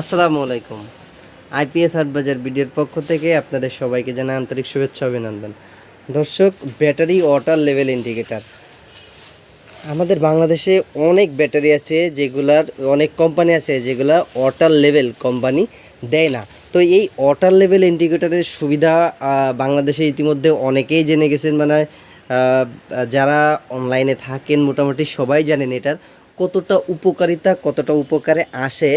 আসসালামু আলাইকুম। আইপিএস হাটবাজার বিডিওর পক্ষ থেকে আপনাদের সবাইকে জানাই আন্তরিক শুভেচ্ছা অভিনন্দন। দর্শক, ব্যাটারি ওয়াটার লেভেল ইন্ডিকেটার আমাদের বাংলাদেশে অনেক ব্যাটারি আছে যেগুলার, অনেক কোম্পানি আছে যেগুলা ওয়াটার লেভেল কোম্পানি দেয় না। তো এই ওয়াটার লেভেল ইন্ডিকেটারের সুবিধা বাংলাদেশে ইতিমধ্যে অনেকেই জেনে গেছেন মানে যারা অনলাইনে থাকেন, মোটামুটি সবাই জানেন এটার কতটা উপকারিতা, কতটা উপকারে আসে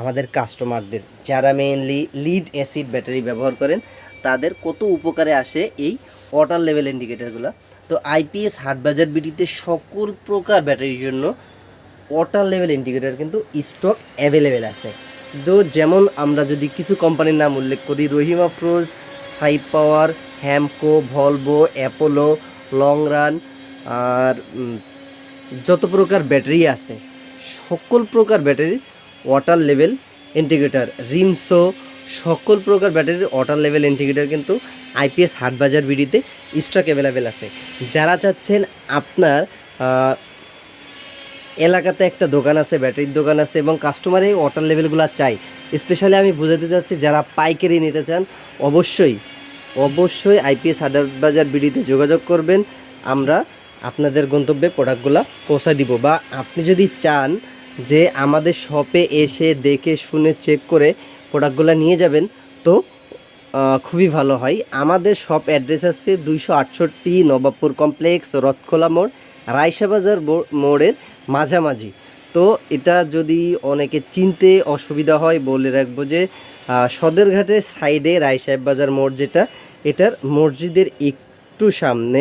আমাদের কাস্টমারদের যারা মেইনলি লিড অ্যাসিড ব্যাটারি ব্যবহার করেন, তাদের কত উপকারে আসে এই ওয়াটার লেভেল ইন্ডিকেটারগুলো তো আইপিএস হাটবাজার বিটিতে সকল প্রকার ব্যাটারির জন্য ওয়াটার লেভেল ইন্ডিকেটার কিন্তু স্টক অ্যাভেলেবেল আছে। তো যেমন আমরা যদি কিছু কোম্পানির নাম উল্লেখ করি, রহিমা ফ্রোজ সাই power Hamko Volvo Apollo long run আর যত প্রকার ব্যাটারি আছে, সকল প্রকার ব্যাটারির ওয়াটার লেভেল ইন্ডিকেটার রিমসো, সকল প্রকার ব্যাটারির ওয়াটার লেভেল ইন্ডিকেটার কিন্তু আইপিএস হাটবাজার বিডিতে স্টক অ্যাভেলেবেল আছে। যারা চাচ্ছেন আপনার এলাকাতে একটা দোকান আছে, ব্যাটারির দোকান আছে এবং কাস্টমারে ওয়াটার লেভেলগুলো চাই স্পেশালি আমি বোঝাতে চাচ্ছি যারা পাইকারি নিতে চান, অবশ্যই অবশ্যই আইপিএস হাটার বাজার বিডিতে যোগাযোগ করবেন। আমরা আপনাদের গন্তব্যে প্রোডাক্টগুলো পৌঁছায় দিব। বা আপনি যদি চান যে আমাদের শপে এসে দেখে শুনে চেক করে প্রোডাক্টগুলো নিয়ে যাবেন, তো খুবই ভালো হয়। আমাদের শপ অ্যাড্রেস আছে দুইশো আটষট্টি নবাবপুর কমপ্লেক্স, রথখোলা মোড় রায়সাবাজার বো- মোড়ের মাঝামাঝি। তো এটা যদি অনেকে চিনতে অসুবিধা হয়, বলে রাখব যে সদরঘাটের সাইডে রায় সাহেব বাজার মোড় যেটা, এটার মসজিদের একটু সামনে